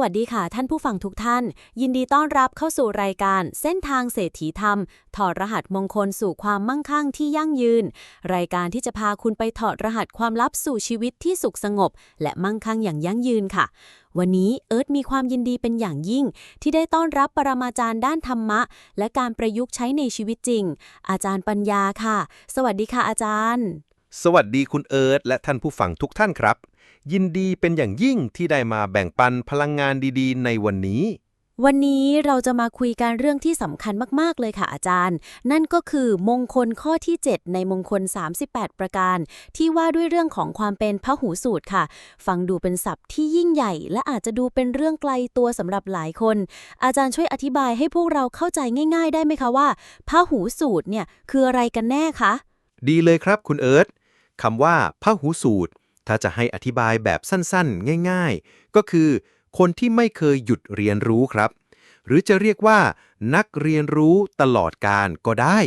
วัสดีค่ะท่านผู้ฟังทุกท่าน ยินดีต้อนรับเข้าสู่รายการเส้นทางเศรษฐีธรรม ถอดรหัสมงคลสู่ความมั่งคั่งที่ยั่งยืน รายการที่จะพาคุณไปถอดรหัสความลับสู่ชีวิตที่สุขสงบ และมั่งคั่งอย่างยั่งยืนค่ะ วันนี้เอิร์ธมีความยินดีเป็นอย่างยิ่ง ที่ได้ต้อนรับปรมาจารย์ด้านธรรมะ และการประยุกต์ใช้ในชีวิตจริง อาจารย์ปัญญาค่ะ สวัสดีค่ะอาจารย์ สวัสดีคุณเอิร์ธและท่านผู้ฟังทุกท่านครับ ยินดีเป็นอย่างยิ่งที่ได้มาแบ่งปันพลังงานดีๆ ในวันนี้ วันนี้เราจะมาคุยกันเรื่องที่สำคัญมาก ๆ เลยค่ะอาจารย์ นั่นก็คือมงคลข้อที่ 7 ในมงคล 38 ประการ ที่ว่าด้วยเรื่องของความเป็นพหูสูตรค่ะ ฟังดูเป็นศัพท์ที่ยิ่งใหญ่ และอาจจะดูเป็นเรื่องไกลตัวสำหรับหลายคน อาจารย์ช่วยอธิบายให้พวกเราเข้าใจง่าย ๆ ได้ไหมคะว่าพหูสูตรเนี่ยคืออะไรกันแน่คะดีเลยครับคุณเอิร์ธคำว่าพหูสูตร ถ้าจะให้อธิบายแบบสั้นๆ ง่ายๆ ก็คือ คนที่ไม่เคยหยุดเรียนรู้ครับ หรือจะเรียกว่า นักเรียนรู้ตลอดการก็ได้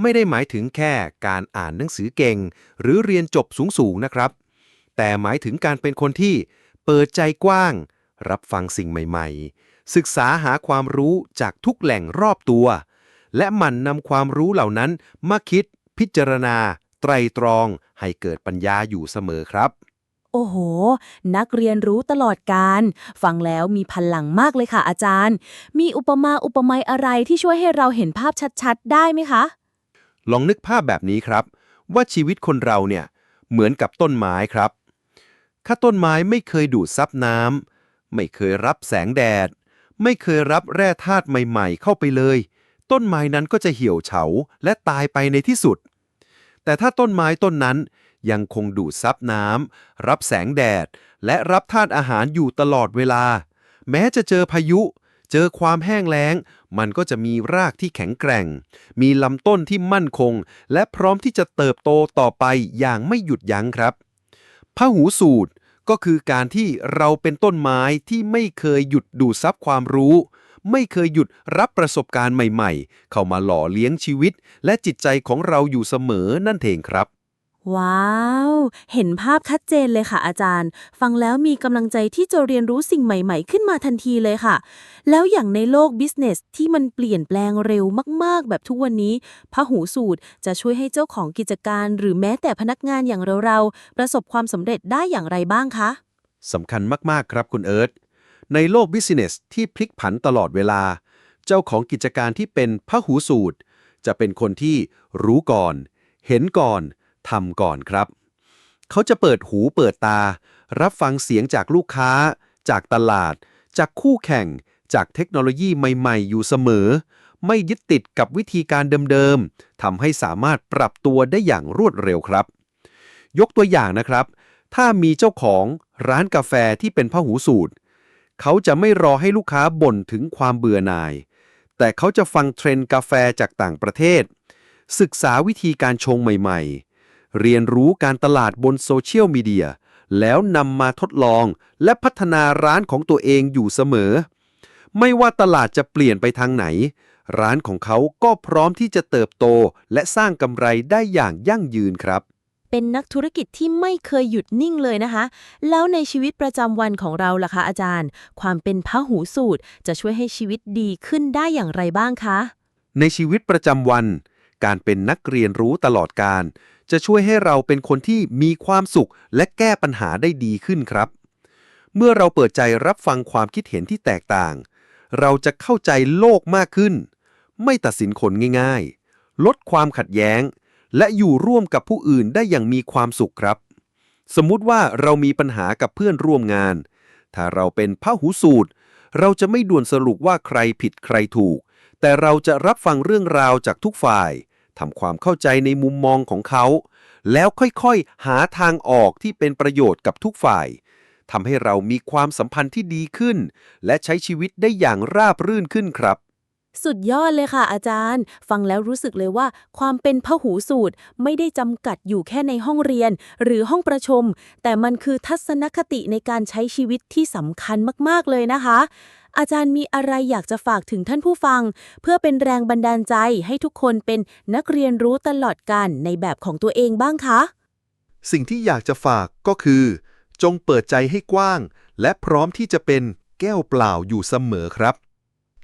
ไม่ได้หมายถึงแค่การอ่านหนังสือเก่ง หรือเรียนจบสูงๆนะครับ แต่หมายถึงการเป็นคนที่เปิดใจกว้าง รับฟังสิ่งใหม่ๆ ศึกษาหาความรู้จากทุกแหล่งรอบตัว และหมั่นนำความรู้เหล่านั้นมาคิด พิจารณา ไตรตรอง ให้เกิดปัญญาอยู่เสมอครับ โอ้โห นักเรียนรู้ตลอดการ ฟังแล้วมีพลังมากเลยค่ะอาจารย์ มีอุปมาอุปไมยอะไรที่ช่วยให้เราเห็นภาพชัดๆ ได้ไหมคะ ลองนึกภาพแบบนี้ครับ ว่าชีวิตคนเราเนี่ย เหมือนกับต้นไม้ครับ ถ้าต้นไม้ไม่เคยดูดซับน้ำไม่เคยรับแสงแดด ไม่เคยรับแร่ธาตุใหม่ ๆ เข้าไปเลย ต้นไม้นั้นก็จะเหี่ยวเฉาและตายไปในที่สุด แต่ถ้าต้นไม้ต้นนั้นยังคงดูดซับน้ำรับแสงแดด และรับธาตุอาหารอยู่ตลอดเวลา แม้จะเจอพายุ เจอความแห้งแล้ง มันก็จะมีรากที่แข็งแกร่ง มีลำต้นที่มั่นคง และพร้อมที่จะเติบโตต่อไปอย่างไม่หยุดยั้งครับพหูสูตรก็คือการที่เราเป็นต้นไม้ที่ไม่เคยหยุดดูดซับความรู้ ไม่เคยหยุดรับประสบการณ์ใหม่ๆ เข้ามาหล่อเลี้ยงชีวิต และจิตใจของเราอยู่เสมอนั่นเองครับ ว้าว เห็นภาพชัดเจนเลยค่ะอาจารย์ ฟังแล้วมีกำลังใจที่จะเรียนรู้สิ่งใหม่ๆ ขึ้นมาทันทีเลยค่ะ แล้วอย่างในโลกบิสเนสที่มันเปลี่ยนแปลงเร็วมากๆ แบบทุกวันนี้พหูสูตรจะช่วยให้เจ้าของกิจการ หรือแม้แต่พนักงานอย่างเราๆประสบความสำเร็จได้อย่างไรบ้างคะสำคัญมากๆครับคุณเอิร์ธ ในโลกบิสเนสที่พลิกผันตลอดเวลา เจ้าของกิจการที่เป็นพหูสูตร จะเป็นคนที่รู้ก่อน เห็นก่อนทำก่อนครับ เขาจะเปิดหูเปิดตา รับฟังเสียงจากลูกค้า จากตลาด จากคู่แข่ง จากเทคโนโลยีใหม่ๆ อยู่เสมอ ไม่ยึดติดกับวิธีการเดิมๆทำให้สามารถปรับตัวได้อย่างรวดเร็วครับ ยกตัวอย่างนะครับ ถ้ามีเจ้าของร้านกาแฟที่เป็นพหูสูตร เขาจะไม่รอให้ลูกค้าบ่นถึงความเบื่อหน่าย แต่เขาจะฟังเทรนด์กาแฟจากต่างประเทศ ศึกษาวิธีการชงใหม่ๆ เรียนรู้การตลาดบนโซเชียลมีเดีย แล้วนำมาทดลองและพัฒนาร้านของตัวเองอยู่เสมอ ไม่ว่าตลาดจะเปลี่ยนไปทางไหน ร้านของเขาก็พร้อมที่จะเติบโตและสร้างกำไรได้อย่างยั่งยืนครับ เป็นนักธุรกิจที่ไม่เคยหยุดนิ่งเลยนะคะ แล้วในชีวิตประจำวันของเราล่ะคะอาจารย์ ความเป็นพหูสูตรจะช่วยให้ชีวิตดีขึ้นได้อย่างไรบ้างคะ ในชีวิตประจำวัน การเป็นนักเรียนรู้ตลอดการ จะช่วยให้เราเป็นคนที่มีความสุขและแก้ปัญหาได้ดีขึ้นครับ เมื่อเราเปิดใจรับฟังความคิดเห็นที่แตกต่าง เราจะเข้าใจโลกมากขึ้น ไม่ตัดสินคนง่าย ๆ ลดความขัดแย้ง และอยู่ร่วมกับผู้อื่นได้อย่างมีความสุขครับ สมมุติว่าเรามีปัญหากับเพื่อนร่วมงาน ถ้าเราเป็นพหูสูตร เราจะไม่ด่วนสรุปว่าใครผิดใครถูก แต่เราจะรับฟังเรื่องราวจากทุกฝ่ายทำความเข้าใจในมุมมองของเขา แล้วค่อยๆ หาทางออกที่เป็นประโยชน์กับทุกฝ่ายทำให้เรามีความสัมพันธ์ที่ดีขึ้น และใช้ชีวิตได้อย่างราบรื่นขึ้นครับ สุดยอดเลยค่ะอาจารย์ ฟังแล้วรู้สึกเลยว่า ความเป็นพหูสูตรไม่ได้จำกัดอยู่แค่ในห้องเรียน หรือห้องประชุมแต่มันคือทัศนคติในการใช้ชีวิตที่สำคัญมาก ๆ เลยนะคะ อาจารย์มีอะไรอยากจะฝากถึงท่านผู้ฟัง เพื่อเป็นแรงบันดาลใจให้ทุกคนเป็นนักเรียนรู้ตลอดการในแบบของตัวเองบ้างคะ สิ่งที่อยากจะฝากก็คือ จงเปิดใจให้กว้าง และพร้อมที่จะเป็นแก้วเปล่าอยู่เสมอครับ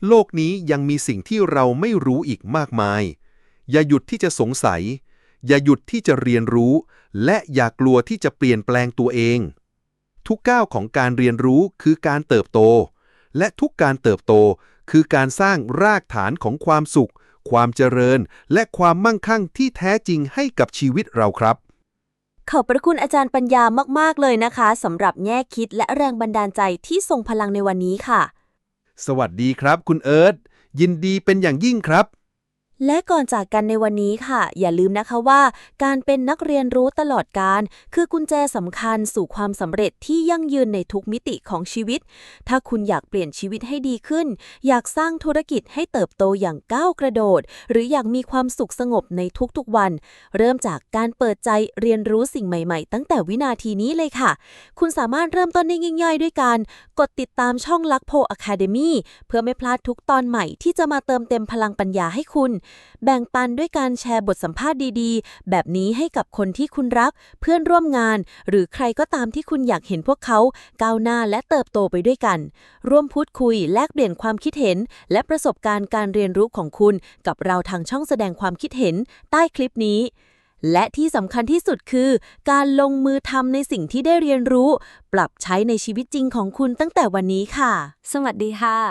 โลกนี้ยังมีสิ่งที่เราไม่รู้อีกมากมาย อย่าหยุดที่จะสงสัย อย่าหยุดที่จะเรียนรู้ และอย่ากลัวที่จะเปลี่ยนแปลงตัวเอง ทุกก้าวของการเรียนรู้คือการเติบโต และทุกการเติบโตคือการสร้างรากฐานของความสุข ความเจริญ และความมั่งคั่งที่แท้จริงให้กับชีวิตเราครับขอบพระคุณอาจารย์ปัญญามาก ๆ เลยนะคะสำหรับแง่คิดและแรงบันดาลใจที่ทรงพลังในวันนี้ค่ะ สวัสดีครับ คุณเอิร์ธยินดีเป็นอย่างยิ่งครับ และก่อนจากกันในวันนี้ค่ะ อย่าลืมนะคะว่า การเป็นนักเรียนรู้ตลอดการ คือกุญแจสำคัญสู่ความสำเร็จที่ยั่งยืนในทุกมิติของชีวิต ถ้าคุณอยากเปลี่ยนชีวิตให้ดีขึ้น อยากสร้างธุรกิจให้เติบโตอย่างก้าวกระโดด หรืออยากมีความสุขสงบในทุกๆวัน เริ่มจากการเปิดใจเรียนรู้สิ่งใหม่ๆ ตั้งแต่วินาทีนี้เลยค่ะ คุณสามารถเริ่มต้นได้ง่าย ๆ ด้วยการกดติดตามช่องลักโพอะคาเดมีเพื่อไม่พลาดทุกตอนใหม่ที่จะมาเติมเต็มพลังปัญญาให้คุณแบ่งปันด้วยการแชร์บทสัมภาษณ์ดีๆ แบบนี้ให้กับคนที่คุณรัก เพื่อนร่วมงาน หรือใครก็ตามที่คุณอยากเห็นพวกเขาก้าวหน้าและเติบโตไปด้วยกัน ร่วมพูดคุยแลกเปลี่ยนความคิดเห็น และประสบการณ์การเรียนรู้ของคุณ กับเราทางช่องแสดงความคิดเห็น ใต้คลิปนี้และที่สำคัญที่สุดคือ การลงมือทำในสิ่งที่ได้เรียนรู้ ปรับใช้ในชีวิตจริงของคุณตั้งแต่วันนี้ค่ะ สวัสดีค่ะ